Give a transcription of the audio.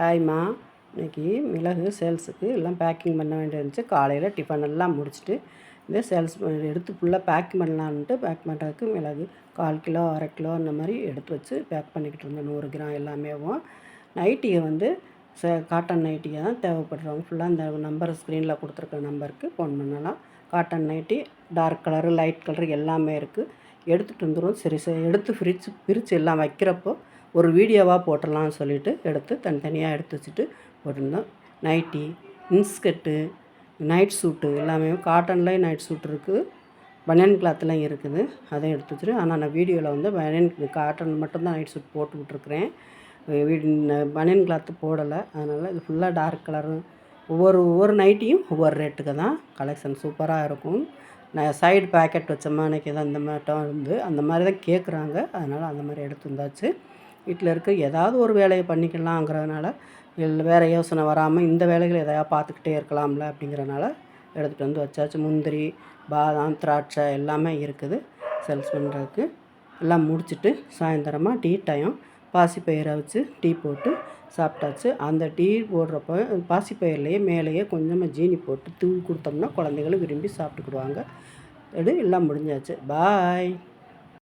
ஹாய்மா இன்னைக்கு மிளகு சேல்ஸுக்கு எல்லாம் பேக்கிங் பண்ண வேண்டியிருந்துச்சு காலையில் டிஃபன் எல்லாம் முடிச்சுட்டு இந்த சேல்ஸ் எடுத்து ஃபுல்லாக பேக் பண்ணலான்ட்டு பேக் பண்ணுறதுக்கு மிளகு கால் கிலோ அரை கிலோ அந்த மாதிரி எடுத்து வச்சு பேக் பண்ணிக்கிட்டு இருந்தேன். நூறு கிராம் எல்லாமேவும். நைட்டியை வந்து ச காட்டன் நைட்டியை தான் தேவைப்படுறவங்க. ஃபுல்லாக இந்த நம்பர் ஸ்க்ரீனில் கொடுத்துருக்க நம்பருக்கு ஃபோன் பண்ணலாம். Cotton nighty dark colour light colour எல்லாமே இருக்குது எடுத்துகிட்டு வந்துடும் சரி சரி எடுத்து ஃப்ரிட்ஜ் பிரித்து எல்லாம் வைக்கிறப்போ ஒரு வீடியோவாக போட்டுடலாம்னு சொல்லிட்டு எடுத்து தனித்தனியாக எடுத்து வச்சுட்டு போட்டிருந்தோம். நைட்டி இன்ஸ்கர்ட்டு நைட் சூட்டு எல்லாமே காட்டன்லேயும் நைட் சூட் இருக்குது பனியன் கிளாத்லாம் இருக்குது. அதையும் எடுத்து வச்சுட்டு ஆனால் நான் வீடியோவில் வந்து பனியன் காட்டன் மட்டும்தான் நைட் சூட் போட்டு விட்ருக்குறேன் வீடு பனியன் கிளாத்து போடலை. அதனால் இது ஃபுல்லாக டார்க் கலரு ஒவ்வொரு ஒவ்வொரு நைட்டியும் ஒவ்வொரு ரேட்டுக்கு தான். கலெக்ஷன் சூப்பராக இருக்கும். நான் சைடு பேக்கெட் வச்ச மானைக்கு தான் இந்த மாட்டம் இருந்து அந்த மாதிரி தான் கேட்குறாங்க அதனால் அந்த மாதிரி எடுத்து வந்தாச்சு. வீட்டில் இருக்க ஏதாவது ஒரு வேலையை பண்ணிக்கலாங்கிறதுனால இல்லை வேறு யோசனை வராமல் இந்த வேலைகள் எதையா பார்த்துக்கிட்டே இருக்கலாம்ல அப்படிங்கிறனால எடுத்துகிட்டு வந்து வச்சாச்சு. முந்திரி பாதாம் திராட்சை எல்லாமே இருக்குது சேல்ஸ் பண்ணுறதுக்கு எல்லாம் முடிச்சுட்டு சாயந்தரமாக டீ டைம் பாசிப்பயிரை வச்சு டீ போட்டு சாப்பிட்டாச்சு. அந்த டீ போடுறப்போ பாசிப்பயிர்லேயே மேலேயே கொஞ்சமாக ஜீனி போட்டு தூவி கொடுத்தோம்னா குழந்தைகளும் விரும்பி சாப்பிட்டுக்கிடுவாங்க. இது எல்லாம் முடிஞ்சாச்சு. பாய்.